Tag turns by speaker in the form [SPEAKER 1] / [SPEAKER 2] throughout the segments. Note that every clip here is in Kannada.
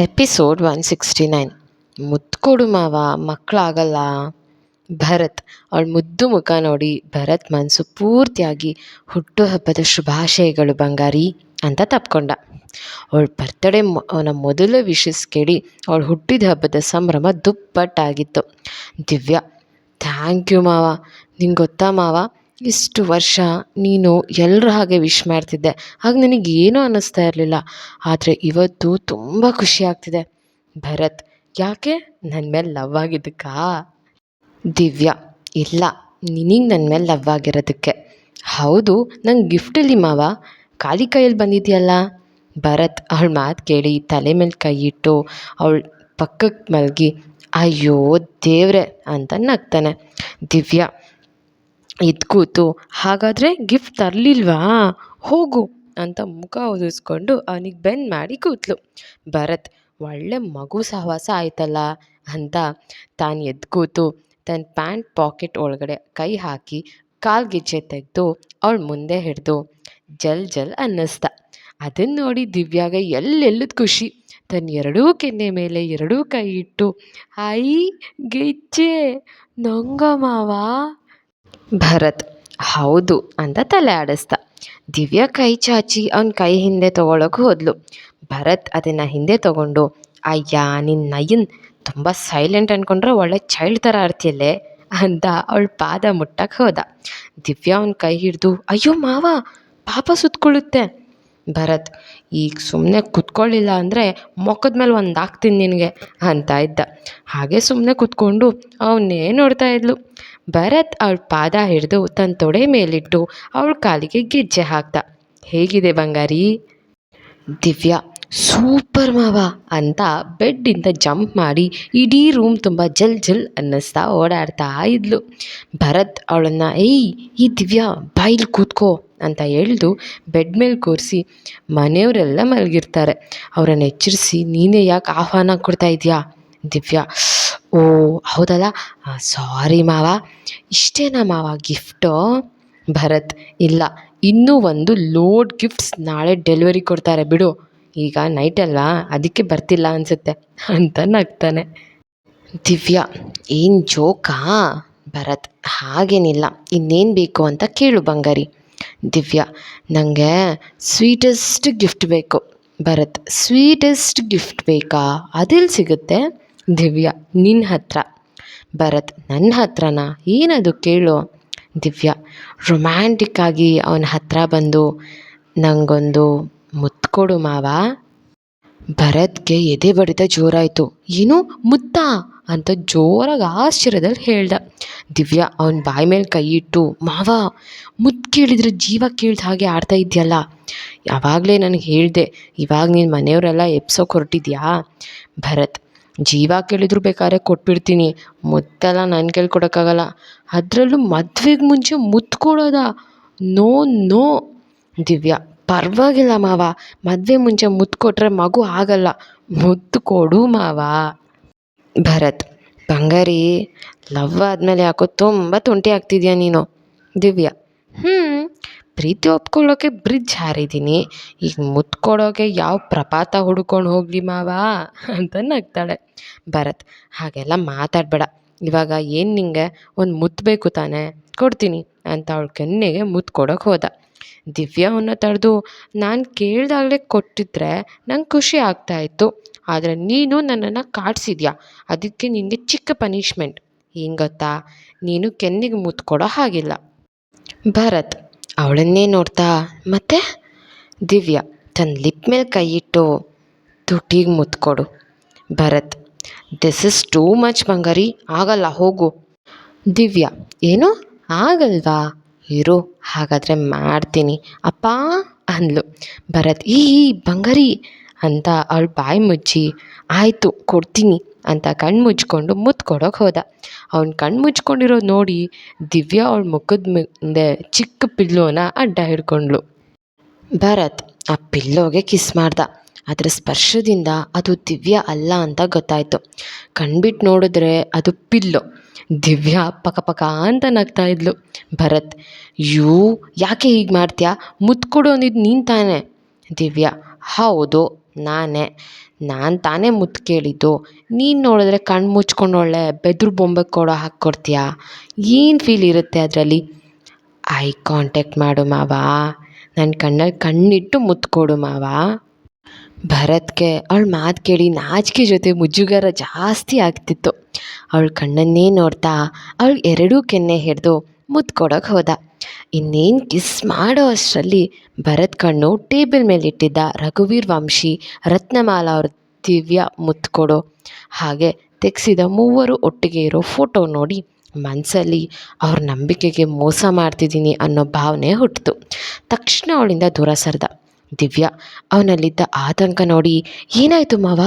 [SPEAKER 1] Episode one sixty nine. ಮುದ್ಕೊಡು ಮಾವ, ಮಕ್ಕಳಾಗಲ್ಲ. ಭರತ್, ಅವಳ ಮುದ್ದು ಮುಖ ನೋಡಿ ಭರತ್ ಮನಸ್ಸು ಪೂರ್ತಿಯಾಗಿ ಹುಟ್ಟುಹಬ್ಬದ ಶುಭಾಶಯಗಳು ಬಂಗಾರಿ ಅಂತ ತಪ್ಕೊಂಡ. ಅವಳ ಬರ್ತಡೇ ಅವನ ಮೊದಲ ವಿಶಸ್ ಕೇಳಿ ಅವಳು ಹುಟ್ಟಿದ ಹಬ್ಬದ ಸಂಭ್ರಮ ದುಪ್ಪಟ್ಟಾಗಿತ್ತು. ದಿವ್ಯಾ ಥ್ಯಾಂಕ್ ಯು ಮಾವ. ನಿಂಗೆ ಗೊತ್ತಾ ಮಾವ? ಇಷ್ಟು ವರ್ಷ ನೀನು ಎಲ್ಲರ ಹಾಗೆ ವಿಶ್ ಮಾಡ್ತಿದ್ದೆ. ಆಗ ನನಗೆ ಏನೂ ಅನ್ನಿಸ್ತಾ ಇರಲಿಲ್ಲ. ಆದರೆ ಇವತ್ತು ತುಂಬ ಖುಷಿ ಆಗ್ತಿದೆ. ಭರತ್, ಯಾಕೆ? ನನ್ನ ಮೇಲೆ ಲವ್ ಆಗಿದ್ದಕ್ಕಾ? ದಿವ್ಯಾ, ಇಲ್ಲ, ನಿನಗೆ ನನ್ನ ಮೇಲೆ ಲವ್ ಆಗಿರೋದಕ್ಕೆ. ಹೌದು, ನಂಗೆ ಗಿಫ್ಟಲ್ಲಿ ಮಾವ, ಖಾಲಿ ಕೈಯಲ್ಲಿ ಬಂದಿದೆಯಲ್ಲ? ಭರತ್ ಅವಳ ಮಾತು ಕೇಳಿ ತಲೆ ಮೇಲೆ ಕೈ ಇಟ್ಟು ಅವಳ ಪಕ್ಕಕ್ಕೆ ಮಲಗಿ, ಅಯ್ಯೋ ದೇವ್ರೆ ಅಂತ ನಗ್ತಾನೆ. ದಿವ್ಯಾ ಎದ್ದು ಕೂತು, ಹಾಗಾದರೆ ಗಿಫ್ಟ್ ತರಲಿಲ್ವಾ? ಹೋಗು ಅಂತ ಮುಖ ಉದಿಸ್ಕೊಂಡು ಅವನಿಗೆ ಬೆನ್ನು ಮಾಡಿ ಕೂತ್ಲು. ಭರತ್, ಒಳ್ಳೆ ಮಗು ಸಹವಾಸ ಆಯ್ತಲ್ಲ ಅಂತ ತಾನು ಎದ್ದು ಕೂತು ತನ್ನ ಪ್ಯಾಂಟ್ ಪಾಕೆಟ್ ಒಳಗಡೆ ಕೈ ಹಾಕಿ ಕಾಲ್ಗೆಜ್ಜೆ ತೆಗೆದು ಅವಳು ಮುಂದೆ ಹಿಡಿದು ಜಲ್ ಜಲ್ ಅನ್ನಿಸ್ದ ಅದನ್ನು ನೋಡಿ ದಿವ್ಯಾಗೆ ಎಲ್ಲೆಲ್ಲದ ಖುಷಿ. ತನ್ನ ಎರಡೂ ಕೆನ್ನೆ ಮೇಲೆ ಎರಡೂ ಕೈ ಇಟ್ಟು ಐ ಗೆಜ್ಜೆ, ನಂಗ ಮಾವ ಭರತ್, ಹೌದು ಅಂತ ತಲೆ ಆಡಿಸ್ದ. ದಿವ್ಯಾ ಕೈ ಚಾಚಿ ಅವನ ಕೈ ಹಿಂದೆ ತೊಗೊಳಕ್ಕೆ ಹೋದ್ಲು. ಭರತ್ ಅದನ್ನು ಹಿಂದೆ ತಗೊಂಡು, ಅಯ್ಯ ನಿನ್ನ ನಯನ್ ತುಂಬ ಸೈಲೆಂಟ್ ಅಂದ್ಕೊಂಡ್ರೆ ಒಳ್ಳೆ ಚೈಲ್ಡ್ ಥರ ಆಡ್ತಿಯಲ್ಲೇ? ಅಂತ ಅವಳ ಪಾದ ಮುಟ್ಟಕ್ಕೆ ಹೋದ. ದಿವ್ಯಾ ಅವನ ಕೈ ಹಿಡಿದು, ಅಯ್ಯೋ ಮಾವ, ಪಾಪ ಸುತ್ಕೊಳ್ಳುತ್ತೆ ಭರತ್, ಈಗ ಸುಮ್ಮನೆ ಕುತ್ಕೊಳ್ಳಿಲ್ಲ ಅಂದರೆ ಮೊಕ್ಕದ ಮೇಲೆ ಒಂದು ಹಾಕ್ತೀನಿ ನಿನಗೆ, ಅಂತ ಇದ್ದ. ಹಾಗೆ ಸುಮ್ಮನೆ ಕುತ್ಕೊಂಡು ಅವನ್ನೇ ನೋಡ್ತಾ ಇದ್ಲು? ಭರತ್ ಅವಳ ಪಾದ ಹಿಡಿದು ತನ್ನ ತೊಡೆ ಮೇಲಿಟ್ಟು ಅವಳ ಕಾಲಿಗೆ ಗೆಜ್ಜೆ ಹಾಕ್ದ. ಹೇಗಿದೆ ಬಂಗಾರಿ? ದಿವ್ಯಾ, ಸೂಪರ್ ಮಾವ ಅಂತ ಬೆಡ್ಡಿಂದ ಜಂಪ್ ಮಾಡಿ ಇಡೀ ರೂಮ್ ತುಂಬ ಜಲ್ ಜಲ್ ಅನ್ನಿಸ್ತಾ ಓಡಾಡ್ತಾ ಇದ್ಲು. ಭರತ್ ಅವಳನ್ನು, ಏಯ್, ಈ ದಿವ್ಯಾ, ಬಾಯಿಲಿ ಕೂತ್ಕೋ ಅಂತ ಎಳೆದು ಬೆಡ್ ಮೇಲೆ ಕೂರಿಸಿ ಮನೆಯವರೆಲ್ಲ ಮಲಗಿರ್ತಾರೆ. ಅವರನ್ನು ಎಚ್ಚರಿಸಿ, ನೀನೇ ಯಾಕೆ ಆಹ್ವಾನ ಕೊಡ್ತಾ ಇದೆಯಾ? ದಿವ್ಯಾ ಓ, ಹೌದಲ್ಲ? ಸಾರಿ ಮಾವ. ಇಷ್ಟೇನಾ ಮಾವ ಗಿಫ್ಟು ಭರತ್, ಇಲ್ಲ. ಇನ್ನೂ ಒಂದು ಲೋಡ್ ಗಿಫ್ಟ್ಸ್ ನಾಳೆ ಡೆಲಿವರಿ ಕೊಡ್ತಾರೆ, ಬಿಡು. ಈಗ ನೈಟ್ ಅಲ್ವಾ? ಅದಕ್ಕೆ ಬರ್ತಿಲ್ಲ ಅನಿಸುತ್ತೆ. ಅಂತ ನಗ್ತಾನೆ. ದಿವ್ಯಾ, ಏನು ಜೋಕಾ ಭರತ್, ಹಾಗೇನಿಲ್ಲ. ಇನ್ನೇನು ಬೇಕು ಅಂತ ಕೇಳು ಬಂಗಾರಿ. ದಿವ್ಯಾ ನನಗೆ ಸ್ವೀಟೆಸ್ಟ್ ಗಿಫ್ಟ್ ಬೇಕು. ಭರತ್ ಸ್ವೀಟೆಸ್ಟ್ ಗಿಫ್ಟ್ ಬೇಕಾ? ಅದೆಲ್ಲಿ ಸಿಗುತ್ತೆ. ದಿವ್ಯಾ ನಿನ್ನ ಹತ್ರ. ಭರತ್ ನನ್ನ ಹತ್ರನಾ? ಏನದು ಕೇಳು. ದಿವ್ಯಾ ರೊಮ್ಯಾಂಟಿಕ್ಕಾಗಿ ಅವನ ಹತ್ರ ಬಂದು ನನಗೊಂದು ಮುತ್ತು ಕೊಡು ಮಾವ. ಭರತ್ಗೆ ಎದೆ ಬಡಿತ ಜೋರಾಯಿತು. ಏನು? ಮುತ್ತಾ? ಅಂತ ಜೋರಾಗಿ ಆಶ್ಚರ್ಯದಲ್ಲಿ ಹೇಳ್ದ. ದಿವ್ಯಾ, ಅವನ ಬಾಯಿ ಮೇಲೆ ಕೈ ಇಟ್ಟು, ಮಾವ ಮುತ್ತು ಕೇಳಿದ್ರೆ ಜೀವ ಕೇಳ್ದ ಹಾಗೆ ಆಡ್ತಾ ಇದೆಯಲ್ಲ. ಯಾವಾಗಲೇ ನನಗೆ ಹೇಳಿದೆ, ಇವಾಗ ನೀನು ಮನೆಯವರೆಲ್ಲ ಎಪ್ಸೋಕೆ ಹೊರಟಿದ್ಯಾ? ಭರತ್ ಜೀವ ಕೇಳಿದ್ರು ಬೇಕಾದ್ರೆ ಕೊಟ್ಬಿಡ್ತೀನಿ. ಮುತ್ತೆಲ್ಲ ನಾನು ಕೈಲಿ ಕೊಡೋಕ್ಕಾಗಲ್ಲ. ಅದರಲ್ಲೂ ಮದ್ವೆಗೆ ಮುಂಚೆ ಮುತ್ತು ಕೊಡೋದಾ ನೋ ನೋ. ದಿವ್ಯಾ, ಪರವಾಗಿಲ್ಲ ಮಾವ. ಮದುವೆ ಮುಂಚೆ ಮುತ್ತು ಕೊಟ್ಟರೆ ಮಗು ಆಗಲ್ಲ. ಮುತ್ತು ಕೊಡು ಮಾವ. ಭರತ್, ಬಂಗಾರಿ, ಲವ್ ಆದಮೇಲೆ ಯಾಕೋ ತುಂಬ ತುಂಟಿ ಆಗ್ತಿದ್ಯಾ ನೀನು? ದಿವ್ಯಾ. ಹ್ಞೂ ಪ್ರೀತಿ ಒಪ್ಕೊಳ್ಳೋಕೆ ಬ್ರಿಡ್ಜ್ ಹಾರಿದ್ದೀನಿ. ಈಗ ಮುತ್ಕೊಡೋಕೆ ಯಾವ ಪ್ರಪಾತ ಹುಡ್ಕೊಂಡು ಹೋಗಲಿ ಮಾವಾ ಅಂತ ನಗ್ತಾಳೆ. ಭರತ್, ಹಾಗೆಲ್ಲ ಮಾತಾಡಬೇಡ. ಇವಾಗ ಏನು ನಿಂಗೆ? ಒಂದು ಮುತ್ತಬೇಕು ತಾನೆ ತಾನೇ? ಕೊಡ್ತೀನಿ ಅಂತ ಅವಳ ಕೆನ್ನೆಗೆ ಮುತ್ತು ಕೊಡೋಕೆ ಹೋದ. ದಿವ್ಯಾ ಅವನ್ನ ತಡೆದು ನಾನು ಕೇಳ್ದಾಗಲೇ ಕೊಟ್ಟಿದ್ರೆ ನಂಗೆ ಖುಷಿ ಆಗ್ತಾಯಿತ್ತು ಆದರೆ ನೀನು ನನ್ನನ್ನು ಕಾಡ್ಸಿದ್ಯಾ? ಅದಕ್ಕೆ ನಿನಗೆ ಚಿಕ್ಕ ಪನಿಷ್ಮೆಂಟ್ ಏನು ಗೊತ್ತಾ? ನೀನು ಕೆನ್ನಿಗೆ ಮುತ್ತು ಕೊಡೋ ಹಾಗಿಲ್ಲ. ಭರತ್ ಅವಳನ್ನೇ ನೋಡ್ತಾ ಮತ್ತೆ ದಿವ್ಯಾ ತನ್ನ ಲಿಪ್ ಮೇಲೆ ಕೈ ಇಟ್ಟು ತುಟಿಗೆ ಮುತ್ಕೊಡು. Bharat this is too much ಬಂಗಾರಿ. ಆಗಲ್ಲ, ಹೋಗು. ದಿವ್ಯಾ, ಏನು? ಆಗಲ್ವಾ? ಇರು, ಹಾಗಾದರೆ ಮಾಡ್ತೀನಿ. ಅಪ್ಪ, ಅಂದ್ಲು. ಭರತ್, ಈ ಬಂಗಾರಿ, ಅಂತ ಅವಳು ಬಾಯಿ ಮುಚ್ಚಿ, ಆಯಿತು, ಕೊಡ್ತೀನಿ, ಅಂತ ಕಣ್ಣು ಮುಚ್ಕೊಂಡು ಮುತ್ತು ಕೊಡೋಕೆ ಹೋದ. ಅವ್ನು ಕಣ್ಣು ಮುಚ್ಕೊಂಡಿರೋದು ನೋಡಿ ದಿವ್ಯಾ ಅವಳ ಮುಖದ ಮುಂದೆ ಚಿಕ್ಕ ಪಿಲ್ಲೋನ ಅಡ್ಡ ಹಿಡ್ಕೊಂಡ್ಳು. ಭರತ್ ಆ ಪಿಲ್ಲೋಗೆ ಕಿಸ್ ಮಾಡ್ದ. ಅದರ ಸ್ಪರ್ಶದಿಂದ ಅದು ದಿವ್ಯಾ ಅಲ್ಲ ಅಂತ ಗೊತ್ತಾಯಿತು. ಕಣ್ಬಿಟ್ಟು ನೋಡಿದ್ರೆ ಅದು ಪಿಲ್ಲೋ. ದಿವ್ಯಾ ಪಕ ಪಕ ಅಂತ ನಗ್ತಾ ಇದ್ಲು. ಭರತ್, ಯೂ, ಯಾಕೆ ಹೀಗೆ ಮಾಡ್ತೀಯಾ? ಮುತ್ಕೊಡು ಅಂದಿದ್ದು ನೀನು ತಾನೇ. ದಿವ್ಯಾ, ಹೌದು, ನಾನೇ. ನಾನು ತಾನೇ ಮುತ್ತು ಕೇಳಿದ್ದು. ನೀನು ನೋಡಿದ್ರೆ ಕಣ್ಣು ಮುಚ್ಕೊಂಡು ಒಳ್ಳೆ ಬೆದ್ರು ಬೊಂಬೆ ಕೊಡೋ ಹಾಕ್ಕೊಡ್ತೀಯಾ ಏನು ಫೀಲ್ ಇರುತ್ತೆ ಅದರಲ್ಲಿ? ಐ ಕಾಂಟ್ಯಾಕ್ಟ್ ಮಾಡು ಮಾವ. ನನ್ನ ಕಣ್ಣಲ್ಲಿ ಕಣ್ಣಿಟ್ಟು ಮುತ್ತು ಕೊಡು ಮಾವ. ಭರತ್ಗೆ ಅವಳ ಮಾತು ಕೇಳಿ ನಾಚಿಕೆ ಜೊತೆ ಮುಜುಗರ ಜಾಸ್ತಿ ಆಗ್ತಿತ್ತು. ಅವಳ ಕಣ್ಣನ್ನೇ ನೋಡ್ತಾ ಅವಳು ಎರಡೂ ಕೆನ್ನೆ ಹಿಡಿದು ಮುತ್ತು ಕೊಡೋಕೆ ಹೋದ. ಇನ್ನೇನು ಕಿಸ್ ಮಾಡೋ ಅಷ್ಟರಲ್ಲಿ ಭರತ್ ಕಣ್ಣು ಟೇಬಲ್ ಮೇಲೆ ಇಟ್ಟಿದ್ದ ರಘುವೀರ್ ವಂಶಿ ರತ್ನಮಾಲಾ ಅವ್ರ ದಿವ್ಯ ಮುತ್ಕೊಡು ಹಾಗೆ ತೆಗೆಸಿದ ಮೂವರು ಒಟ್ಟಿಗೆ ಇರೋ ಫೋಟೋ ನೋಡಿ ಮನಸ್ಸಲ್ಲಿ ಅವ್ರ ನಂಬಿಕೆಗೆ ಮೋಸ ಮಾಡ್ತಿದ್ದೀನಿ ಅನ್ನೋ ಭಾವನೆ ಹುಟ್ಟಿತು ತಕ್ಷಣ ಅವಳಿಂದ ದೂರ ಸರಿದ. ದಿವ್ಯ, ಅವನಲ್ಲಿದ್ದ ಆತಂಕ ನೋಡಿ, ಏನಾಯಿತು ಮಾವ?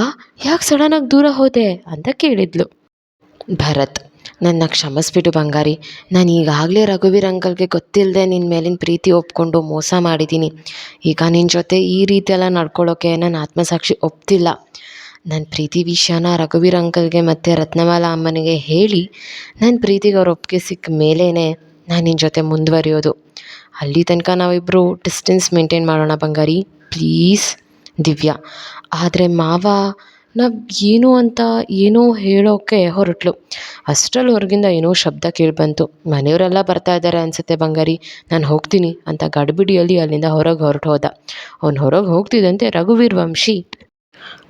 [SPEAKER 1] ಯಾಕೆ ಸಡನ್ನಾಗಿ ದೂರ ಹೋದೆ? ಅಂತ ಕೇಳಿದ್ಲು. ಭರತ್ ನನ್ನ ಕ್ಷಮಿಸ್ಬಿಡು ಬಂಗಾರಿ. ನಾನು ಈಗಾಗಲೇ ರಘುವೀರ್ ಅಂಕಲ್ಗೆ ಗೊತ್ತಿಲ್ಲದೆ ನಿನ್ನ ಮೇಲಿನ ಪ್ರೀತಿ ಒಪ್ಕೊಂಡು ಮೋಸ ಮಾಡಿದ್ದೀನಿ ಈಗ ನಿನ್ನ ಜೊತೆ ಈ ರೀತಿಯೆಲ್ಲ ನಡ್ಕೊಳ್ಳೋಕ್ಕೆ ನಾನು ಆತ್ಮಸಾಕ್ಷಿ ಒಪ್ತಿಲ್ಲ. ನನ್ನ ಪ್ರೀತಿ ವಿಷಯನ ರಘುವೀರ್ ಅಂಕಲ್ಗೆ ಮತ್ತು ರತ್ನಮಾಲಾ ಅಮ್ಮನಿಗೆ ಹೇಳಿ ನನ್ನ ಪ್ರೀತಿಗೆ ಅವ್ರ ಒಪ್ಪಿಗೆ ಸಿಕ್ಕ ಮೇಲೇ ನಾನು ನಿನ್ನ ಜೊತೆ ಮುಂದುವರಿಯೋದು. ಅಲ್ಲಿ ತನಕ ನಾವಿಬ್ಬರು ಡಿಸ್ಟೆನ್ಸ್ ಮೇಂಟೈನ್ ಮಾಡೋಣ ಬಂಗಾರಿ. ಪ್ಲೀಸ್ ದಿವ್ಯಾ. ಆದರೆ ಮಾವ ನಾವು ಏನು ಅಂತ ಏನೋ ಹೇಳೋಕ್ಕೆ ಹೊರಟ್ಲು. ಅಷ್ಟರಲ್ಲಿ ಹೊರಗಿಂದ ಏನೋ ಶಬ್ದ ಕೇಳಿಬಂತು ಮನೆಯವರೆಲ್ಲ ಬರ್ತಾ ಇದ್ದಾರೆ ಅನಿಸುತ್ತೆ ಬಂಗಾರಿ. ನಾನು ಹೋಗ್ತೀನಿ ಅಂತ ಗಡಿಬಿಡಿಯಲ್ಲಿ ಅಲ್ಲಿಂದ ಹೊರಗೆ ಹೊರಟು ಹೋದ. ಅವ್ನು ಹೊರಗೆ ಹೋಗ್ತಿದ್ದಂತೆ ರಘುವೀರ್ ವಂಶಿ.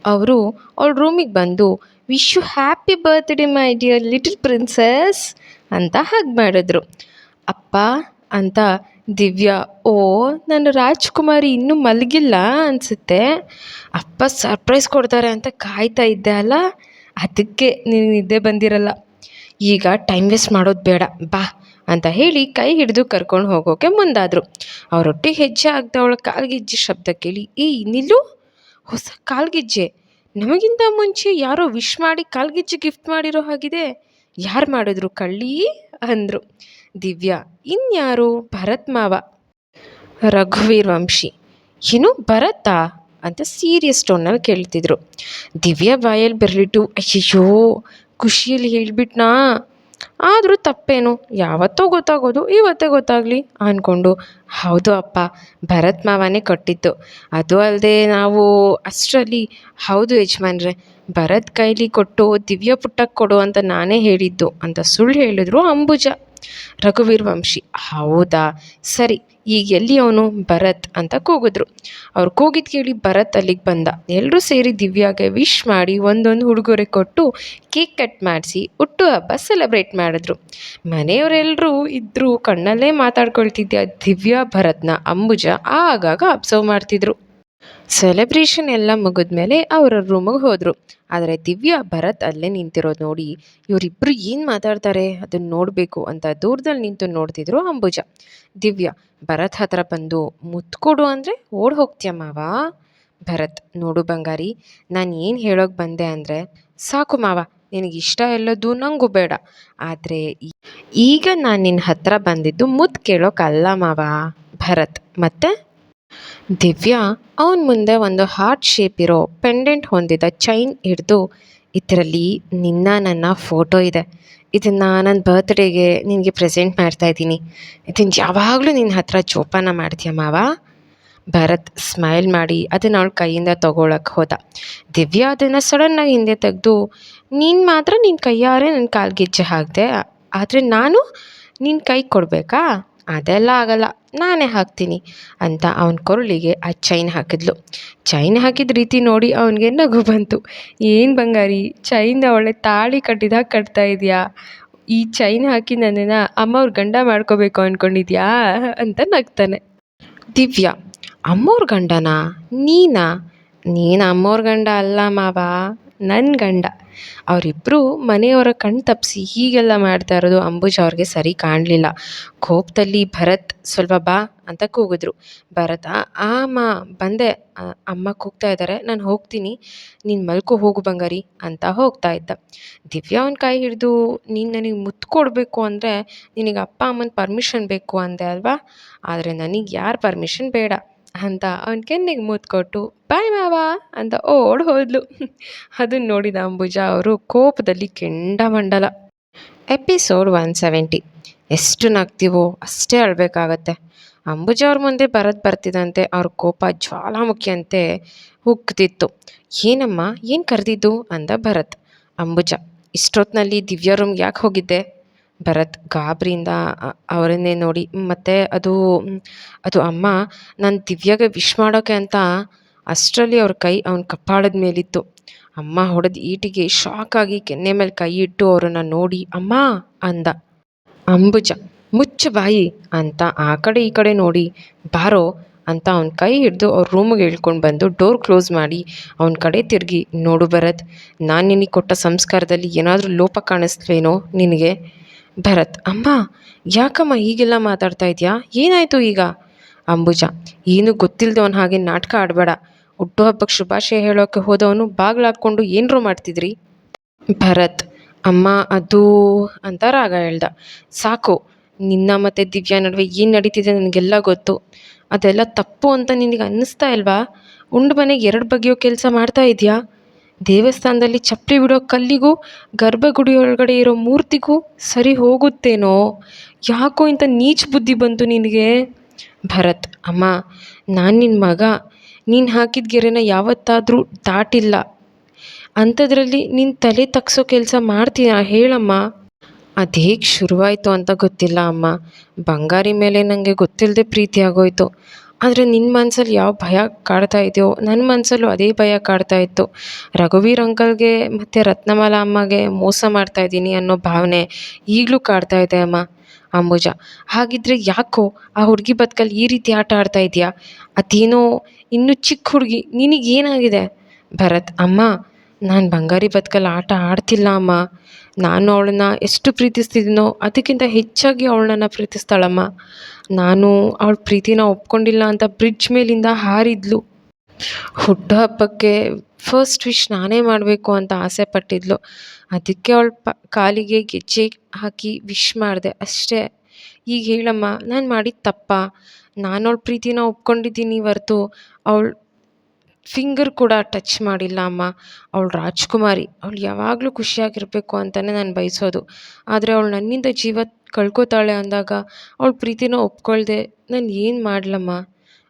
[SPEAKER 1] ಅವರು ಅವಳ ರೂಮಿಗೆ ಬಂದು wish you happy birthday my dear little princess ಅಂತ ಹಾಗೆ ಮಾಡಿದ್ರು. ಅಪ್ಪ ಅಂತ ದಿವ್ಯಾ, ಓ, ನನ್ನ ರಾಜ್ಕುಮಾರಿ ಇನ್ನೂ ಮಲಗಿಲ್ಲ ಅನಿಸುತ್ತೆ. ಅಪ್ಪ ಸರ್ಪ್ರೈಸ್ ಕೊಡ್ತಾರೆ ಅಂತ ಕಾಯ್ತಾ ಇದ್ದೆ ಅಲ್ಲ? ಅದಕ್ಕೆ ನೀನು ನಿದ್ದೆ ಬಂದಿರಲ್ಲ. ಈಗ ಟೈಮ್ ವೇಸ್ಟ್ ಮಾಡೋದು ಬೇಡ, ಬಾ ಅಂತ ಹೇಳಿ ಕೈ ಹಿಡಿದು ಕರ್ಕೊಂಡು ಹೋಗೋಕೆ ಮುಂದಾದರು. ಅವರೊಟ್ಟಿಗೆ ಹೆಜ್ಜೆ ಆಗ್ದವಳ ಕಾಲ್ಗೆಜ್ಜೆ ಶಬ್ದ ಕೇಳಿ ಈ ನಿಲ್ಲು, ಹೊಸ ಕಾಲ್ಗೆಜ್ಜೆ. ನಮಗಿಂತ ಮುಂಚೆ ಯಾರೋ ವಿಶ್ ಮಾಡಿ ಕಾಲ್ಗೆಜ್ಜೆ ಗಿಫ್ಟ್ ಮಾಡಿರೋ ಹಾಗಿದೆ. ಯಾರು ಮಾಡಿದ್ರು ಕಳ್ಳಿ? ಅಂದರು. ದಿವ್ಯಾ, ಇನ್ಯಾರು ಭರತ್ ಮಾವ ರಘುವೀರ್ ವಂಶಿ ಏನು ಭರತಾ ಅಂತ ಸೀರಿಯಸ್ ಟೋನಲ್ಲಿ ಕೇಳ್ತಿದ್ರು. ದಿವ್ಯಾ ಬಾಯಲ್ಲಿ ಬರಲಿಟ್ಟು ಅಯ್ಯೋ ಖುಷಿಯಲ್ಲಿ ಹೇಳಿಬಿಟ್ನಾ? ಆದರೂ ತಪ್ಪೇನು, ಯಾವತ್ತೋ ಗೊತ್ತಾಗೋದು, ಇವತ್ತೇ ಗೊತ್ತಾಗಲಿ ಅಂದ್ಕೊಂಡು ಹೌದು ಅಪ್ಪ, ಭರತ್ ಮಾವನೇ ಕೊಟ್ಟಿದ್ದು ಅದು ಅಲ್ಲದೆ ನಾವು ಅಷ್ಟರಲ್ಲಿ, ಹೌದು ಯಜಮಾನ್ರೆ, ಭರತ್ ಕೈಲಿ ಕೊಟ್ಟು ದಿವ್ಯ ಪುಟ್ಟಕ್ಕೆ ಕೊಡು ಅಂತ ನಾನೇ ಹೇಳಿದ್ದು ಅಂತ ಸುಳ್ಳು ಹೇಳಿದ್ರು ಅಂಬುಜ. ರಘುವೀರ್ ವಂಶಿ ಹೌದಾ? ಸರಿ, ಈಗ ಎಲ್ಲಿ ಅವನು? ಭರತ್ ಅಂತ ಕೂಗಿದ್ರು. ಅವ್ರು ಕೂಗಿದ್ ಕೇಳಿ ಭರತ್ ಅಲ್ಲಿಗೆ ಬಂದ. ಎಲ್ಲರೂ ಸೇರಿ ದಿವ್ಯಾಗೆ ವಿಶ್ ಮಾಡಿ ಒಂದೊಂದು ಉಡುಗೊರೆ ಕೊಟ್ಟು ಕೇಕ್ ಕಟ್ ಮಾಡಿಸಿ ಹುಟ್ಟುಹಬ್ಬ ಸೆಲೆಬ್ರೇಟ್ ಮಾಡಿದ್ರು. ಮನೆಯವರೆಲ್ಲರೂ ಇದ್ದರೂ ಕಣ್ಣಲ್ಲೇ ಮಾತಾಡ್ಕೊಳ್ತಿದ್ದೆ ದಿವ್ಯಾ ಭರತ್ನ, ಅಂಬುಜ ಆಗಾಗ ಅಬ್ಸರ್ವ್ ಮಾಡ್ತಿದ್ರು. ಸೆಲೆಬ್ರೇಷನ್ ಎಲ್ಲ ಮುಗಿದ್ಮೇಲೆ ಅವರ ರೂಮಿಗೆ ಹೋದರು. ಆದರೆ ದಿವ್ಯಾ, ಭರತ್ ಅಲ್ಲೇ ನಿಂತಿರೋದು ನೋಡಿ ಇವರಿಬ್ಬರು ಏನು ಮಾತಾಡ್ತಾರೆ? ಅದನ್ನು ನೋಡಬೇಕು ಅಂತ ದೂರದಲ್ಲಿ ನಿಂತು ನೋಡ್ತಿದ್ರು ಅಂಬುಜ. ದಿವ್ಯಾ, ಭರತ್ ಹತ್ರ ಬಂದು ಮುತ್ಕೊಡು ಅಂದ್ರೆ ಓಡ್ ಹೋಗ್ತೀಯ ಮಾವ? ಭರತ್, ನೋಡು ಬಂಗಾರಿ, ನಾನು ಏನು ಹೇಳೋಕೆ ಬಂದೆ ಅಂದರೆ ಸಾಕು ಮಾವ. ನಿನಗೆ ಇಷ್ಟ ಎಲ್ಲದು ನನಗೂ ಬೇಡ. ಆದರೆ ಈಗ ನಾನು ನಿನ್ನ ಹತ್ರ ಬಂದಿದ್ದು ಮುದ್ದು ಕೇಳೋಕ್ಕಲ್ಲ ಮಾವ. ಭರತ್. ಮತ್ತೆ? ದಿವ್ಯಾ, ಅವನ ಮುಂದೆ ಒಂದು ಹಾರ್ಟ್ ಶೇಪ್ ಇರೋ ಪೆಂಡೆಂಟ್ ಹೊಂದಿದ ಚೈನ್ ಹಿಡಿದು ಇದರಲ್ಲಿ ನಿನ್ನ ನನ್ನ ಫೋಟೋ ಇದೆ. ಇದನ್ನು ನನ್ನ ಬರ್ತ್ಡೇಗೆ ನಿನಗೆ ಪ್ರೆಸೆಂಟ್ ಮಾಡ್ತಾ ಇದ್ದೀನಿ. ಇದನ್ನು ಯಾವಾಗಲೂ ನಿನ್ನ ಹತ್ರ ಜೋಪಾನ ಮಾಡ್ತೀಯ ಮಾವ? ಭರತ್ ಸ್ಮೈಲ್ ಮಾಡಿ ಅದನ್ನು ಅವಳ ಕೈಯಿಂದ ತೊಗೊಳಕ್ಕೆ ಹೋದ. ದಿವ್ಯಾ ಅದನ್ನು ಸಡನ್ನಾಗಿ ಹಿಂದೆ ತೆಗೆದು ನೀನು ಮಾತ್ರ ನಿನ್ನ ಕೈಯಾರೆ ನನ್ನ ಕಾಲ್ಗೆಜ್ಜೆ ಹಾಕಿದೆ. ಆದರೆ ನಾನು ನಿನ್ನ ಕೈ ಕೊಡಬೇಕಾ? ಅದೆಲ್ಲ ಆಗಲ್ಲ. ನಾನೇ ಹಾಕ್ತೀನಿ ಅಂತ ಅವನ ಕೊರಳಿಗೆ ಆ ಚೈನ್ ಹಾಕಿದ್ಲು. ಚೈನ್ ಹಾಕಿದ ರೀತಿ ನೋಡಿ ಅವನಿಗೆ ನಗು ಬಂತು. ಏನು ಬಂಗಾರಿ ಚೈನ್ ಒಳ್ಳೆ ತಾಳಿ ಕಟ್ಟಿದಾಗ ಕಟ್ತಾ ಇದೆಯಾ? ಈ ಚೈನ್ ಹಾಕಿ ನನ್ನನ್ನು ಅಮ್ಮವ್ರ ಗಂಡ ಮಾಡ್ಕೋಬೇಕು ಅಂದ್ಕೊಂಡಿದ್ಯಾ ಅಂತ ನಗ್ತಾನೆ. ದಿವ್ಯಾ, ಅಮ್ಮವ್ರ ಗಂಡನಾ? ನೀನಾ? ನೀನು ಅಮ್ಮವ್ರ ಗಂಡ ಅಲ್ಲ ಮಾವ. ನನ್ನ ಗಂಡ. ಅವರಿಬ್ಬರು ಮನೆಯವರ ಕಣ್ಣು ತಪ್ಪಿಸಿ ಹೀಗೆಲ್ಲ ಮಾಡ್ತಾ ಇರೋದು ಅಂಬುಜ ಅವ್ರಿಗೆ ಸರಿ ಕಾಣಲಿಲ್ಲ. ಕೋಪದಲ್ಲಿ, ಭರತ್, ಸ್ವಲ್ಪ ಬಾ ಅಂತ ಕೂಗಿದ್ರು. ಭರತ, ಆ ಮಾ ಬಂದೆ. ಅಮ್ಮ ಕೂಗ್ತಾ ಇದ್ದಾರೆ ನಾನು ಹೋಗ್ತೀನಿ. ನೀನು ಮಲ್ಕೋ, ಹೋಗು ಬಂಗಾರಿ ಅಂತ ಹೋಗ್ತಾ ಇದ್ದ. ದಿವ್ಯಾ ಅವನ ಕೈ ಹಿಡಿದು, ನೀನು ನನಗೆ ಮುತ್ತು ಕೊಡಬೇಕು ಅಂದರೆ ನಿನಗೆ ಅಪ್ಪ ಅಮ್ಮನ ಪರ್ಮಿಷನ್ ಬೇಕು ಅಂದೆ ಅಲ್ವಾ? ಆದರೆ ನನಗೆ ಯಾರ ಪರ್ಮಿಷನ್ ಬೇಡ. ಅಂತ ಅವನ ಕೆನ್ನೆಗೆ ಮುತ್ತು ಕೊಟ್ಟು, ಬಾಯ್ ಮಾವ ಅಂತ ಓಡ್ ಹೋದ್ಲು. ಅದನ್ನು ನೋಡಿದ ಅಂಬುಜ ಅವರು ಕೋಪದಲ್ಲಿ ಕೆಂಡಮಂಡಲ ಎಪಿಸೋಡ್ ಒನ್ ಸೆವೆಂಟಿ. ಎಷ್ಟು ನಗ್ತೀವೋ ಅಷ್ಟೇ ಅಳಬೇಕಾಗತ್ತೆ. ಅಂಬುಜ ಅವ್ರ ಮುಂದೆ ಬರದ್ ಬರ್ತಿದಂತೆ ಅವ್ರ ಕೋಪ ಜ್ವಾಲಾಮುಖಿಯಂತೆ ಉಕ್ತಿತ್ತು. ಏನಮ್ಮ, ಏನು ಕರೆದಿದ್ದು? ಅಂದ ಭರತ್. ಅಂಬುಜ ಇಷ್ಟೊತ್ತಿನಲ್ಲಿ ದಿವ್ಯ ರೂಮ್ಗೆ ಯಾಕೆ ಹೋಗಿದ್ದೆ? ಭರತ್ ಗಾಬರಿಯಿಂದ ಅವರನ್ನೇ ನೋಡಿ, ಮತ್ತು ಅದು ಅದು ಅಮ್ಮ, ನಾನು ದಿವ್ಯಾಗೆ ವಿಶ್ ಮಾಡೋಕೆ ಅಂತ ಅಷ್ಟರಲ್ಲಿ ಅವ್ರ ಕೈ ಅವನ ಕಪ್ಪಾಳದ ಮೇಲಿತ್ತು. ಅಮ್ಮ ಹೊಡೆದ ಈಟಿಗೆ ಆಗಿ ಕೆನ್ನೆ ಮೇಲೆ ಕೈ ಇಟ್ಟು ಅವರನ್ನು ನೋಡಿ, ಅಮ್ಮ ಅಂದ. ಅಂಬುಜ, ಮುಚ್ಚು ಬಾಯಿ ಅಂತ ಆ ಕಡೆ ಈ ಕಡೆ ನೋಡಿ, ಬಾರೋ ಅಂತ ಅವನ ಕೈ ಹಿಡಿದು ಅವ್ರ ರೂಮಿಗೆ ಇಳ್ಕೊಂಡು ಬಂದು ಡೋರ್ ಕ್ಲೋಸ್ ಮಾಡಿ ಅವನ ಕಡೆ ತಿರುಗಿ, ನೋಡು ಬರತ್ ನಾನು ನಿನಗೆ ಕೊಟ್ಟ ಸಂಸ್ಕಾರದಲ್ಲಿ ಏನಾದರೂ ಲೋಪ ಕಾಣಿಸ್ಲೇನೋ ನಿನಗೆ? ಭರತ್, ಅಮ್ಮ, ಯಾಕಮ್ಮ ಹೀಗೆಲ್ಲ ಮಾತಾಡ್ತಾ ಇದೆಯಾ? ಏನಾಯಿತು ಈಗ? ಅಂಬುಜ, ಏನು ಗೊತ್ತಿಲ್ಲದವನ ಹಾಗೆ ನಾಟಕ ಆಡಬೇಡ. ಹುಟ್ಟುಹಬ್ಬಕ್ಕೆ ಶುಭಾಶಯ ಹೇಳೋಕೆ ಹೋದವನು ಬಾಗ್ಲಾಕ್ಕೊಂಡು ಏನರೂ ಮಾಡ್ತಿದ್ರಿ? ಭರತ್, ಅಮ್ಮ, ಅದು ಅಂತ ರಾಗ ಹೇಳ್ದ. ಸಾಕು, ನಿನ್ನ ಮತ್ತು ದಿವ್ಯಾ ನಡುವೆ ಏನು ನಡೀತಿದೆ ನನಗೆಲ್ಲ ಗೊತ್ತು. ಅದೆಲ್ಲ ತಪ್ಪು ಅಂತ ನಿನಗೆ ಅನ್ನಿಸ್ತಾ ಇಲ್ವಾ? ಉಂಡು ಮನೆಗೆ ಎರಡು ಬಗೆಯೋ ಕೆಲಸ ಮಾಡ್ತಾ ಇದೆಯಾ? ದೇವಸ್ಥಾನದಲ್ಲಿ ಚಪ್ಪಲಿ ಬಿಡೋ ಕಲ್ಲಿಗೂ ಗರ್ಭಗುಡಿ ಒಳಗಡೆ ಇರೋ ಮೂರ್ತಿಗೂ ಸರಿ ಹೋಗುತ್ತೇನೋ? ಯಾಕೋ ಇಂಥ ನೀಚ ಬುದ್ಧಿ ಬಂತು ನಿನಗೆ? ಭರತ್, ಅಮ್ಮ, ನಾನು ನಿನ್ನ ಮಗ. ನೀನು ಹಾಕಿದ ಗೆರೆನ ಯಾವತ್ತಾದರೂ ದಾಟಿಲ್ಲ. ಅಂಥದ್ರಲ್ಲಿ ನಿನ್ನ ತಲೆ ತಗ್ಸೋ ಕೆಲಸ ಮಾಡ್ತೀಯ ಹೇಳಮ್ಮ. ಅದು ಹೇಗೆ ಶುರುವಾಯಿತು ಅಂತ ಗೊತ್ತಿಲ್ಲ ಅಮ್ಮ. ಬಂಗಾರಿ ಮೇಲೆ ನನಗೆ ಗೊತ್ತಿಲ್ಲದೆ ಪ್ರೀತಿ ಆಗೋಯ್ತು. ಆದರೆ ನಿನ್ನ ಮನಸ್ಸಲ್ಲಿ ಯಾವ ಭಯ ಕಾಡ್ತಾ ಇದೆಯೋ ನನ್ನ ಮನಸ್ಸಲ್ಲೂ ಅದೇ ಭಯ ಕಾಡ್ತಾ ಇತ್ತು. ರಘುವೀರ್ ಅಂಕಲ್ಗೆ ಮತ್ತು ರತ್ನಮಾಲಾ ಅಮ್ಮಗೆ ಮೋಸ ಮಾಡ್ತಾ ಇದ್ದೀನಿ ಅನ್ನೋ ಭಾವನೆ ಈಗಲೂ ಕಾಡ್ತಾ ಇದೆ ಅಮ್ಮ, ಅಂಬುಜ. ಹಾಗಿದ್ರೆ ಯಾಕೋ ಆ ಹುಡುಗಿ ಬದುಕಲ್ಲಿ ಈ ರೀತಿ ಆಟ ಆಡ್ತಾ ಇದೆಯಾ? ಅದೇನೋ ಇನ್ನೂ ಚಿಕ್ಕ ಹುಡುಗಿ ನಿನಗೇನಾಗಿದೆ ಭರತ್, ಅಮ್ಮ ನಾನು ಬಂಗಾರಿ ಬದುಕಲ್ಲಿ ಆಟ ಆಡ್ತಿಲ್ಲ ಅಮ್ಮ. ನಾನು ಅವಳನ್ನ ಎಷ್ಟು ಪ್ರೀತಿಸ್ತಿದ್ದೀನೋ ಅದಕ್ಕಿಂತ ಹೆಚ್ಚಾಗಿ ಅವಳನ್ನ ಪ್ರೀತಿಸ್ತಾಳಮ್ಮ. ನಾನು ಅವಳ ಪ್ರೀತಿನ ಒಪ್ಕೊಂಡಿಲ್ಲ ಅಂತ ಬ್ರಿಡ್ಜ್ ಮೇಲಿಂದ ಹಾರಿದ್ಲು. ಹುಟ್ಟುಹಬ್ಬಕ್ಕೆ ಫಸ್ಟ್ ವಿಶ್ ನಾನೇ ಮಾಡಬೇಕು ಅಂತ ಆಸೆ ಪಟ್ಟಿದ್ಲು. ಅದಕ್ಕೆ ಅವಳ ಪ, ಕಾಲಿಗೆ ಗೆಜ್ಜೆ ಹಾಕಿ ವಿಶ್ ಮಾಡಿದೆ. ಅಷ್ಟೇ. ಈಗ ಹೇಳಮ್ಮ, ನಾನು ಮಾಡಿದ ತಪ್ಪಾ. ನಾನು ಅವಳ ಪ್ರೀತಿನ ಒಪ್ಕೊಂಡಿದ್ದೀನಿ ಹೊರ್ತು ಅವಳು ಫಿಂಗರ್ ಕೂಡ ಟಚ್ ಮಾಡಿಲ್ಲ ಅಮ್ಮ. ಅವಳು ರಾಜ್ಕುಮಾರಿ. ಅವಳು ಯಾವಾಗಲೂ ಖುಷಿಯಾಗಿರಬೇಕು ಅಂತಲೇ ನಾನು ಬಯಸೋದು. ಆದರೆ ಅವಳು ನನ್ನಿಂದ ಜೀವ ಕಳ್ಕೊತಾಳೆ ಅಂದಾಗ ಅವಳು ಪ್ರೀತಿನ ಒಪ್ಕೊಳ್ದೆ ನಾನು ಏನು ಮಾಡಲಮ್ಮ?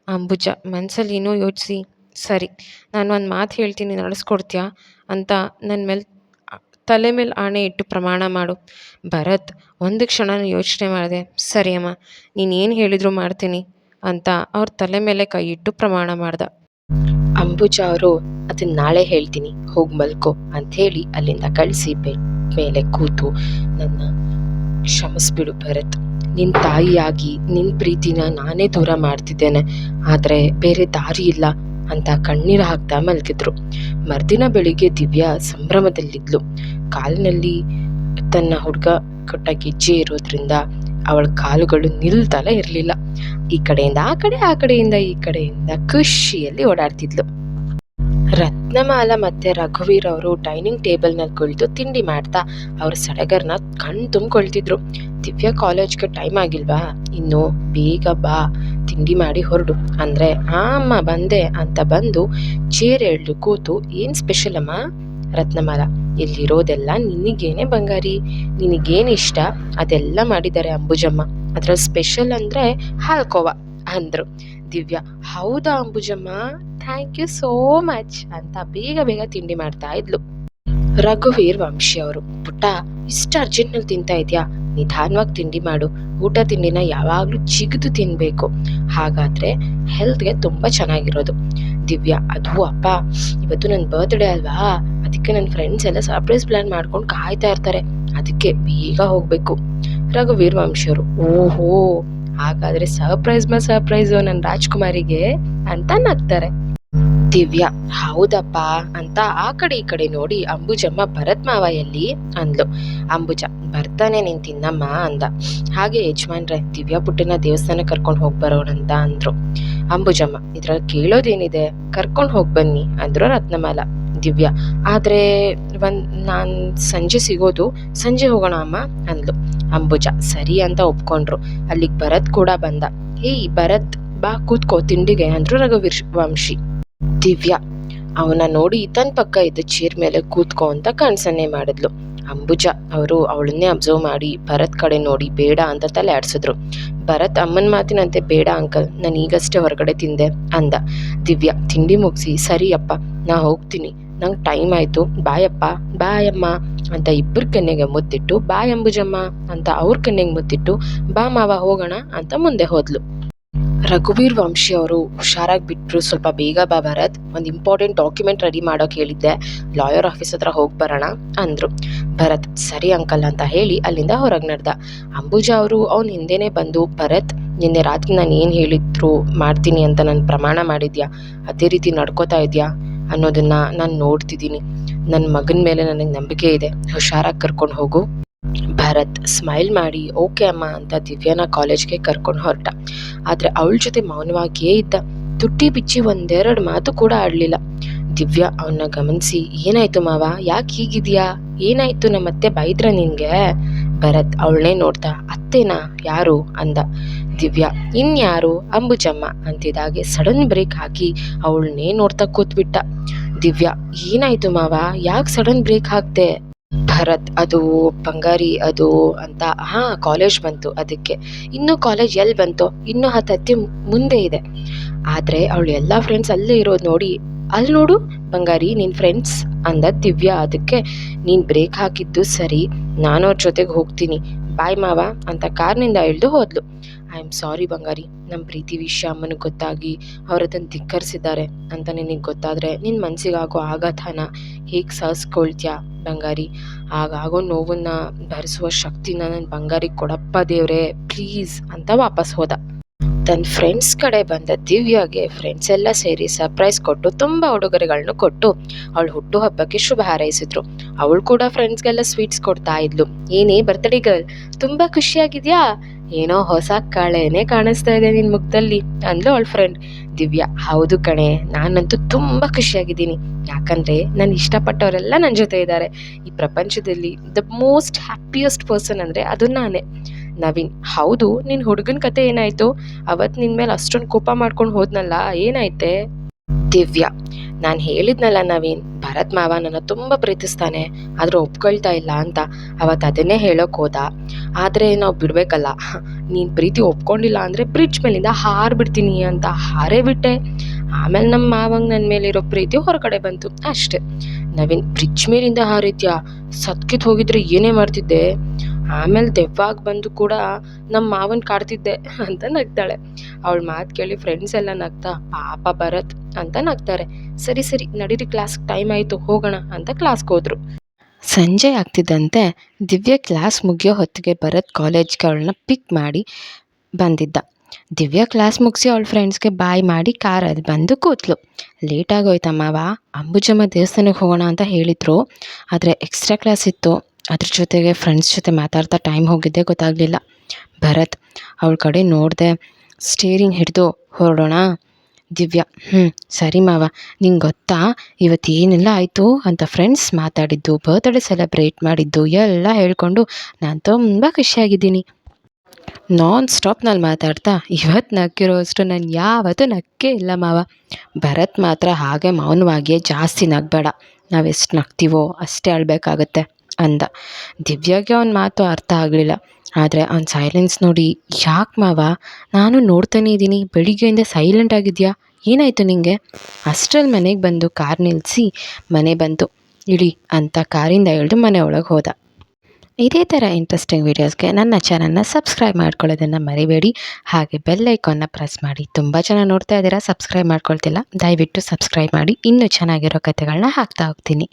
[SPEAKER 1] ಅಂಬುಜ ಮನಸ್ಸಲ್ಲಿ ಏನೋ ಯೋಚಿಸಿ. ಸರಿ, ನಾನು ಒಂದು ಮಾತು ಹೇಳ್ತೀನಿ, ನಡೆಸ್ಕೊಡ್ತೀಯಾ? ಅಂತ ನನ್ನ ಮೇಲೆ, ತಲೆ ಮೇಲೆ ಆಣೆ ಇಟ್ಟು ಪ್ರಮಾಣ ಮಾಡು. ಭರತ್, ಒಂದು ಕ್ಷಣ ಯೋಚನೆ ಮಾಡಿದೆ. ಸರಿ ಅಮ್ಮ, ನೀನು ಏನು ಹೇಳಿದ್ರು ಮಾಡ್ತೀನಿ ಅಂತ ಅವ್ರ ತಲೆ ಮೇಲೆ ಕೈ ಇಟ್ಟು ಪ್ರಮಾಣ ಮಾಡ್ದ. ಅಂಬುಜ ಅವರು ಅದನ್ನ ನಾಳೆ ಹೇಳ್ತೀನಿ, ಹೋಗಿ ಮಲ್ಕೋ ಹೇಳಿ ಅಲ್ಲಿಂದ ಕಳಿಸಿ ಮೇಲೆ ಕೂತು, ನನ್ನ ಕ್ಷಮಿಸ್ಬಿಡು ಭರತ್ ನಿನ್ನ ತಾಯಿಯಾಗಿ ನಿನ್ನ ಪ್ರೀತಿನ ನಾನೇ ದೂರ ಮಾಡ್ತಿದ್ದೇನೆ, ಆದರೆ ಬೇರೆ ದಾರಿ ಇಲ್ಲ ಅಂತ ಕಣ್ಣೀರು ಹಾಕ್ತಾ ಮಲಗಿದ್ರು. ಮರ್ದಿನ ಬೆಳಿಗ್ಗೆ ದಿವ್ಯಾ ಸಂಭ್ರಮದಲ್ಲಿದ್ಲು. ಕಾಲಿನಲ್ಲಿ ತನ್ನ ಹುಡುಗ ಕೊಟ್ಟ ಗೆಜ್ಜೆ ಇರೋದ್ರಿಂದ ಅವಳ ಕಾಲುಗಳು ನಿಲ್ತಲೇ ಇರಲಿಲ್ಲ. ಈ ಕಡೆಯಿಂದ ಆ ಕಡೆ, ಆ ಕಡೆಯಿಂದ ಈ ಕಡೆಯಿಂದ ಖುಷಿಯಲ್ಲಿ ಓಡಾಡ್ತಿದ್ಲು. ರತ್ನಮಾಲ ಮತ್ತೆ ರಘುವೀರ್ ಅವರು ಡೈನಿಂಗ್ ಟೇಬಲ್ನಲ್ಲಿ ಕುಳಿತು ತಿಂಡಿ ಮಾಡ್ತಾ ಅವ್ರ ಸಡಗರ್ನ ಕಣ್ ತುಂಬಿಕೊಳ್ತಿದ್ರು. ದಿವ್ಯಾ ಕಾಲೇಜ್ಗೆ ಟೈಮ್ ಆಗಿಲ್ವಾ? ಇನ್ನು ಬೇಗ ಬಾ, ತಿಂಡಿ ಮಾಡಿ ಹೊರಡು. ಅಂದ್ರೆ ಅಮ್ಮ ಬಂದೆ ಅಂತ ಬಂದು ಚೇರ್ ಎಳ್ದು ಕೂತು, ಏನ್ ಸ್ಪೆಷಲ್ ಅಮ್ಮ? ರತ್ನಮಾಲ, ಇಲ್ಲಿರೋದೆಲ್ಲ ನಿನಗೇನೆ ಬಂಗಾರಿ. ನಿನಗೇನು ಇಷ್ಟ? ಅದೆಲ್ಲ ಮಾಡಿದ್ದಾರೆ ಅಂಬುಜಮ್ಮ. ಅದ್ರಲ್ಲಿ ಸ್ಪೆಷಲ್ ಅಂದ್ರೆ ಹಾಲ್ಕೋವಾ ಅಂದ್ರು. ದಿವ್ಯ, ಹೌದಾ Ambujamma? Thank you so much ಅಂತ ಬೇಗ ಬೇಗ ತಿಂಡಿ ಮಾಡ್ತಾ ಇದ್ಲು. ರಘುವೀರ್ ವಂಶಿ ಅವರು, ಪುಟ್ಟ, ಇಷ್ಟು ಅರ್ಜೆಂಟ್ನಲ್ಲಿ ತಿಂತಾ ಇದೆಯಾ? ನಿಧಾನವಾಗಿ ತಿಂಡಿ ಮಾಡು. ಊಟ ತಿಂಡಿನ ಯಾವಾಗಲೂ ಜಿಗಿದು ತಿನ್ನಬೇಕು ಹಾಗಾದ್ರೆ ಹೆಲ್ತ್ಗೆ ತುಂಬಾ ಚೆನ್ನಾಗಿರೋದು. ದಿವ್ಯ, ಅದು ಅಪ್ಪ, ಇವತ್ತು ನನ್ನ ಬರ್ತ್ಡೇ ಅಲ್ವಾ? ಅದಕ್ಕೆ ನನ್ನ ಫ್ರೆಂಡ್ಸ್ ಎಲ್ಲ ಸರ್ಪ್ರೈಸ್ ಪ್ಲಾನ್ ಮಾಡ್ಕೊಂಡು ಕಾಯ್ತಾ ಇರ್ತಾರೆ. ಅದಕ್ಕೆ ಬೇಗ ಹೋಗ್ಬೇಕು. ರಘುವೀರ್ ಓಹೋ, ಹಾಗಾದ್ರೆ ಸರ್ಪ್ರೈಸ್ ಮೇಲೆ ಸರ್ಪ್ರೈಸ್ ನನ್ನ ರಾಜ್ಕುಮಾರಿಗೆ ಅಂತ ನಗ್ತಾರೆ. ದಿವ್ಯಾ, ಹೌದಪ್ಪ ಅಂತ ಆ ಕಡೆ ಈ ಕಡೆ ನೋಡಿ ಅಂಬುಜಮ್ಮ ಭರತ್ ಮಾವ ಎಲ್ಲಿ ಅಂದ್ಲು. ಅಂಬುಜ, ಬರ್ತಾನೆ ನೀನ್ ತಿನ್ನಮ್ಮ ಅಂದ. ಹಾಗೆ ಯಜಮಾನ್ರೆ, ದಿವ್ಯಾ ಪುಟ್ಟಿನ ದೇವಸ್ಥಾನ ಕರ್ಕೊಂಡು ಹೋಗಿ ಬರೋಣಂತ ಅಂದ್ರು. ಅಂಬುಜಮ್ಮ, ಇದ್ರಲ್ಲಿ ಕೇಳೋದೇನಿದೆ? ಕರ್ಕೊಂಡು ಹೋಗಿ ಬನ್ನಿ ಅಂದ್ರು ರತ್ನಮಾಲ. ದಿವ್ಯಾ. ಆದ್ರೆ ಒಂದ್ ನಾನು ಸಂಜೆ ಸಿಗೋದು, ಸಂಜೆ ಹೋಗೋಣ ಅಮ್ಮ ಅಂದ್ಲು. ಅಂಬುಜ ಸರಿ ಅಂತ ಒಪ್ಕೊಂಡ್ರು. ಅಲ್ಲಿಗೆ ಭರತ್ ಕೂಡ ಬಂದ. ಏಯ್ ಭರತ್, ಬಾ ಕೂತ್ಕೋ, ತಿಂಡಿಗೆ ಅಂದ್ರು ರಘುವೀರ್ ವಂಶಿ ದಿವ್ಯಾ ಅವನ ನೋಡಿ ತನ್ನ ಪಕ್ಕ ಇದ್ದ ಚೇರ್ ಮೇಲೆ ಕೂತ್ಕೋ ಅಂತ ಕಣ್ಸನ್ನೆ ಮಾಡಿದ್ಲು. ಅಂಬುಜ ಅವರು ಅವಳನ್ನೇ ಅಬ್ಸರ್ವ್ ಮಾಡಿ ಭರತ್ ಕಡೆ ನೋಡಿ ಬೇಡ ಅಂತ ತಲೆ ಆಡಿಸಿದ್ರು. ಭರತ್ ಅಮ್ಮನ ಮಾತಿನಂತೆ ಬೇಡ ಅಂಕಲ್ ನಾನು ಈಗಷ್ಟೇ ಹೊರಗಡೆ ತಿಂದೆ ಅಂದ. ದಿವ್ಯಾ, ತಿಂಡಿ ಮುಗಿಸಿ, ಸರಿ ಅಪ್ಪ, ನಾ ಹೋಗ್ತೀನಿ. ನಂಗೆ ಟೈಮ್ ಆಯಿತು. ಬಾಯಪ್ಪ, ಬಾಯಮ್ಮ ಅಂತ ಇಬ್ಬರ ಕೆನ್ನೆಗೆ ಮುತ್ತಿಟ್ಟು ಬಾಯ್ ಅಂಬುಜಮ್ಮ ಅಂತ ಅವ್ರ ಕೆನ್ನೆಗೆ ಮುದ್ದಿಟ್ಟು ಬಾ ಮಾವ, ಹೋಗೋಣ ಅಂತ ಮುಂದೆ ಹೋದ್ಲು. ರಘುವೀರ್ ವಂಶಿ ಅವರು ಹುಷಾರಾಗಿ ಬಿಟ್ಟರು ಸ್ವಲ್ಪ ಬೇಗ ಬಾ ಭರತ್. ಒಂದು ಇಂಪಾರ್ಟೆಂಟ್ ಡಾಕ್ಯುಮೆಂಟ್ ರೆಡಿ ಮಾಡೋಕೆ ಹೇಳಿದ್ದೆ. ಲಾಯರ್ ಆಫೀಸ್ ಹತ್ರ ಹೋಗಿ ಬರೋಣ ಅಂದರು. ಭರತ್, ಸರಿ ಅಂಕಲ್ ಅಂತ ಹೇಳಿ ಅಲ್ಲಿಂದ ಹೊರಗೆ ನಡೆದ. ಅಂಬುಜಾ ಅವರು ಅವನ ಹಿಂದೆನೇ ಬಂದು, ಭರತ್, ನಿನ್ನೆ ರಾತ್ರಿ ನಾನು ಏನು ಹೇಳಿದ್ರು ಮಾಡ್ತೀನಿ ಅಂತ ನಾನು ಪ್ರಮಾಣ ಮಾಡಿದ್ಯಾ? ಅದೇ ರೀತಿ ನಡ್ಕೋತಾ ಇದೆಯಾ? ಅನ್ನೋದನ್ನ ನಾನು ನೋಡ್ತಿದ್ದೀನಿ. ನನ್ನ ಮಗನ ಮೇಲೆ ನನಗೆ ನಂಬಿಕೆ ಇದೆ. ಹುಷಾರಾಗಿ ಕರ್ಕೊಂಡು ಹೋಗು. ಭರತ್ ಸ್ಮೈಲ್ ಮಾಡಿ ಓಕೆ ಅಮ್ಮ ಅಂತ ದಿವ್ಯಾನ ಕಾಲೇಜ್ಗೆ ಕರ್ಕೊಂಡು ಹೊರಟ. ಆದರೆ ಅವಳ ಜೊತೆ ಮೌನವಾಗಿಯೇ ಇದ್ದ. ತುಟ್ಟಿ ಬಿಚ್ಚಿ ಒಂದೆರಡು ಮಾತು ಕೂಡ ಆಡಲಿಲ್ಲ. ದಿವ್ಯಾ ಅವನ್ನ ಗಮನಿಸಿ, ಏನಾಯ್ತು ಮಾವ? ಯಾಕೆ ಹೀಗಿದ್ಯಾ? ಏನಾಯ್ತು ನಮ್ಮತ್ತೆ ಬೈದ್ರ ನಿನಗೆ? ಭರತ್ ಅವಳನ್ನೇ ನೋಡ್ತಾ ಅತ್ತೇನಾ? ಯಾರು? ಅಂದ. ದಿವ್ಯಾ, ಇನ್ಯಾರು ಅಂಬುಜಮ್ಮ ಅಂತಿದ್ದಾಗೆ ಸಡನ್ ಬ್ರೇಕ್ ಹಾಕಿ ಅವಳನ್ನೇ ನೋಡ್ತಾ ಕೂತ್ಬಿಟ್ಟ. ದಿವ್ಯಾ, ಏನಾಯ್ತು ಮಾವ? ಯಾಕೆ ಸಡನ್ ಬ್ರೇಕ್ ಹಾಕ್ದೆ? ಭರತ್, ಅದು ಬಂಗಾರಿ, ಅದು ಅಂತ. ಹಾ, ಕಾಲೇಜ್ ಬಂತು ಅದಕ್ಕೆ. ಇನ್ನು ಕಾಲೇಜ್ ಎಲ್ಲಿ ಬಂತು? ಇನ್ನೂ ಹತ್ತತ್ತಿ ಮುಂದೆ ಇದೆ. ಆದ್ರೆ ಅವಳು ಎಲ್ಲ ಫ್ರೆಂಡ್ಸ್ ಅಲ್ಲೇ ಇರೋದು ನೋಡಿ ಅಲ್ಲಿ ನೋಡು, ಬಂಗಾರಿ, ನಿನ್ ಫ್ರೆಂಡ್ಸ್ ಅಂದ ದಿವ್ಯಾ ಅದಕ್ಕೆ, ನೀನ್ ಬ್ರೇಕ್ ಹಾಕಿದ್ದು ಸರಿ, ನಾನು ಅವ್ರ ಜೊತೆಗೆ ಹೋಗ್ತೀನಿ. ಬಾಯ್ ಮಾವ ಅಂತ ಕಾರ್ನಿಂದ ಇಳಿದು ಹೋದ್ಲು. ಐ ಆಮ್ ಸಾರಿ ಬಂಗಾರಿ. ನಮ್ಮ ಪ್ರೀತಿ ವಿಷಯ ಅಮ್ಮನಿಗೆ ಗೊತ್ತಾಗಿ ಅವ್ರ ಅದನ್ನು ಧಿಕ್ಕರಿಸಿದ್ದಾರೆ ಅಂತ ನಿನಗೆ ಗೊತ್ತಾದರೆ ನಿನ್ನ ಮನಸ್ಸಿಗಾಗೋ ಆಘಾತನ ಹೇಗೆ ಸಹಿಸ್ಕೊಳ್ತೀಯಾ ಬಂಗಾರಿ? ಆಗಾಗೋ ನೋವನ್ನು ಭರಿಸುವ ಶಕ್ತಿನ ನನ್ನ ಬಂಗಾರಿಗೆ ಕೊಡಪ್ಪ ದೇವ್ರೆ, ಪ್ಲೀಸ್ ಅಂತ ವಾಪಸ್ ಹೋದ. ತನ್ನ ಫ್ರೆಂಡ್ಸ್ ಕಡೆ ಬಂದ ದಿವ್ಯಾಗೆ ಫ್ರೆಂಡ್ಸ್ ಎಲ್ಲ ಸೇರಿ ಸರ್ಪ್ರೈಸ್ ಕೊಟ್ಟು ತುಂಬ ಉಡುಗೊರೆಗಳನ್ನು ಕೊಟ್ಟು ಅವಳು ಹುಟ್ಟು ಹಬ್ಬಕ್ಕೆ ಶುಭ ಹಾರೈಸಿದ್ರು. ಅವಳು ಕೂಡ ಫ್ರೆಂಡ್ಸ್ಗೆಲ್ಲ ಸ್ವೀಟ್ಸ್ ಕೊಡ್ತಾ ಇದ್ಲು. ಏನೇ ಬರ್ತಡೇ ಗರ್ಲ್ ತುಂಬ ಖುಷಿಯಾಗಿದ್ಯಾ? ಏನೋ ಹೊಸ ಕಳೆನೆ ಕಾಣಿಸ್ತಾ ಇದೆ ನಿನ್ನ ಮುಖದಲ್ಲಿ ಅಂದ್ಲು ಅವಳ ಫ್ರೆಂಡ್ ದಿವ್ಯಾ, ಹೌದು ಕಣೆ, ನಾನಂತೂ ತುಂಬಾ ಖುಷಿಯಾಗಿದ್ದೀನಿ. ಯಾಕಂದ್ರೆ ನಾನು ಇಷ್ಟಪಟ್ಟವರೆಲ್ಲ ನನ್ನ ಜೊತೆ ಇದ್ದಾರೆ. ಈ ಪ್ರಪಂಚದಲ್ಲಿ ದ ಮೋಸ್ಟ್ ಹ್ಯಾಪಿಯೆಸ್ಟ್ ಪರ್ಸನ್ ಅಂದ್ರೆ ಅದು ನಾನೇ. ನವೀನ್, ಹೌದು ನಿನ್ನ ಹುಡುಗನ ಕತೆ ಏನಾಯ್ತು? ಅವತ್ ನಿನ್ನ ಮೇಲೆ ಅಷ್ಟೊಂದು ಕೋಪ ಮಾಡ್ಕೊಂಡು ಹೋದ್ನಲ್ಲ, ಏನಾಯ್ತೆ? ದಿವ್ಯಾ, ನಾನು ಹೇಳಿದ್ನಲ್ಲ ನವೀನ್, ಭರತ್ ಮಾವ ನನ್ನ ತುಂಬ ಪ್ರೀತಿಸ್ತಾನೆ, ಆದ್ರೂ ಒಪ್ಕೊಳ್ತಾ ಇಲ್ಲ ಅಂತ. ಅವತ್ತು ಅದನ್ನೇ ಹೇಳೋಕ್ ಹೋದ. ಆದರೆ ನಾವು ಬಿಡಬೇಕಲ್ಲ. ನೀನು ಪ್ರೀತಿ ಒಪ್ಕೊಂಡಿಲ್ಲ ಅಂದರೆ ಬ್ರಿಡ್ಜ್ ಮೇಲಿಂದ ಹಾರ್ಬಿಡ್ತೀನಿ ಅಂತ ಹಾರೇ ಬಿಟ್ಟೆ. ಆಮೇಲೆ ನಮ್ಮ ಮಾವಂಗೆ ನನ್ನ ಮೇಲಿರೋ ಪ್ರೀತಿ ಹೊರಗಡೆ ಬಂತು. ಅಷ್ಟೆ. ನವೀನ್ ಬ್ರಿಡ್ಜ್ ಮೇಲಿಂದ ಹಾರಿದ್ಯಾ? ಸತ್ಕಿತ್ ಹೋಗಿದ್ರೆ ಏನೇ ಮಾಡ್ತಿದ್ದೆ? ಆಮೇಲೆ ದೆವ್ವಾಗ ಬಂದು ಕೂಡ ನಮ್ಮ ಮಾವನ ಕಾಡ್ತಿದ್ದೆ ಅಂತ ನಗ್ತಾಳೆ. ಅವಳ ಮಾತು ಕೇಳಿ ಫ್ರೆಂಡ್ಸ್ ಎಲ್ಲ ನಗ್ತಾ, ಪಾಪ ಭರತ್ ಅಂತ ನಗ್ತಾರೆ. ಸರಿ ಸರಿ, ನಡೀರಿ ಕ್ಲಾಸ್ ಟೈಮ್ ಆಯಿತು, ಹೋಗೋಣ ಅಂತ ಕ್ಲಾಸ್ಗೆ ಹೋದ್ರು. ಸಂಜೆ ಆಗ್ತಿದ್ದಂತೆ ದಿವ್ಯ ಕ್ಲಾಸ್ ಮುಗಿಯೋ ಹೊತ್ತಿಗೆ ಭರತ್ ಕಾಲೇಜ್ಗೆ ಅವಳನ್ನ ಪಿಕ್ ಮಾಡಿ ಬಂದಿದ್ದ. ದಿವ್ಯ ಕ್ಲಾಸ್ ಮುಗಿಸಿ ಅವಳ ಫ್ರೆಂಡ್ಸ್ಗೆ ಬಾಯ್ ಮಾಡಿ ಕಾರಲ್ಲಿ ಬಂದು ಕೂತ್ಲು. ಲೇಟ್ ವಾ ಅಂಬುಜಮ್ಮ ದೇವಸ್ಥಾನಕ್ಕೆ ಹೋಗೋಣ ಅಂತ ಹೇಳಿದರು. ಆದರೆ ಎಕ್ಸ್ಟ್ರಾ ಕ್ಲಾಸ್ ಇತ್ತು. ಅದ್ರ ಜೊತೆಗೆ ಫ್ರೆಂಡ್ಸ್ ಜೊತೆ ಮಾತಾಡ್ತಾ ಟೈಮ್ ಹೋಗಿದ್ದೆ ಗೊತ್ತಾಗಲಿಲ್ಲ. ಭರತ್ ಅವಳ ಕಡೆ ನೋಡಿದೆ ಸ್ಟೇರಿಂಗ್ ಹಿಡಿದು, ಹೊರಡೋಣ ದಿವ್ಯಾ ಹ್ಞೂ ಸರಿ ಮಾವ. ನಿಂಗೆ ಗೊತ್ತಾ? ಇವತ್ತು ಏನೆಲ್ಲ ಆಯಿತು? ಅಂತ ಫ್ರೆಂಡ್ಸ್ ಮಾತಾಡಿದ್ದು ಬರ್ತ್ಡೇ ಸೆಲೆಬ್ರೇಟ್ ಮಾಡಿದ್ದು, ಎಲ್ಲ ಹೇಳ್ಕೊಂಡು ನಾನು ತುಂಬ ಖುಷಿಯಾಗಿದ್ದೀನಿ. ನಾನ್ ಸ್ಟಾಪ್ನಲ್ಲಿ ಮಾತಾಡ್ತಾ ಇವತ್ತು ನಕ್ಕಿರೋ ಅಷ್ಟು ನಾನು ಯಾವತ್ತೂ ನಕ್ಕೇ ಇಲ್ಲ ಮಾವ. ಭರತ್ ಮಾತ್ರ ಹಾಗೆ ಮೌನವಾಗಿಯೇ ಜಾಸ್ತಿ ನಗಬೇಡ. ನಾವೆಷ್ಟು ನಗ್ತೀವೋ ಅಷ್ಟೇ ಅಳಬೇಕಾಗತ್ತೆ, ಅಂದ. ದಿವ್ಯಾಗೆ ಅವನ ಮಾತು ಅರ್ಥ ಆಗಲಿಲ್ಲ. ಆದರೆ ಅವ್ನ ಸೈಲೆನ್ಸ್ ನೋಡಿ, ಯಾಕೆ ಮಾವ? ನಾನು ನೋಡ್ತಾನೆ ಇದ್ದೀನಿ. ಬೆಳಿಗ್ಗೆಯಿಂದ ಸೈಲೆಂಟ್ ಆಗಿದೆಯಾ? ಏನಾಯಿತು ನಿಮಗೆ ಅಷ್ಟರಲ್ಲಿ ಮನೆಗೆ ಬಂದು ಕಾರ್ ನಿಲ್ಲಿಸಿ ಮನೆ ಬಂತು. ಇಳಿ ಅಂತ ಕಾರಿಂದ ಇಳಿದು ಮನೆ ಒಳಗೆ ಹೋದ. ಇದೇ ಥರ ಇಂಟ್ರೆಸ್ಟಿಂಗ್ ವೀಡಿಯೋಸ್ಗೆ ನನ್ನ ಚಾನಲ್ನ ಸಬ್ಸ್ಕ್ರೈಬ್ ಮಾಡ್ಕೊಳ್ಳೋದನ್ನು ಮರಿಬೇಡಿ. ಹಾಗೆ ಬೆಲ್ ಐಕಾನ್ನ ಪ್ರೆಸ್ ಮಾಡಿ. ತುಂಬ ಜನ ನೋಡ್ತಾ ಇದ್ದೀರಾ ಸಬ್ಸ್ಕ್ರೈಬ್ ಮಾಡ್ಕೊಳ್ತಿಲ್ಲ. ದಯವಿಟ್ಟು ಸಬ್ಸ್ಕ್ರೈಬ್ ಮಾಡಿ. ಇನ್ನೂ ಚೆನ್ನಾಗಿರೋ ಕಥೆಗಳನ್ನ ಹಾಕ್ತಾ ಹೋಗ್ತೀನಿ.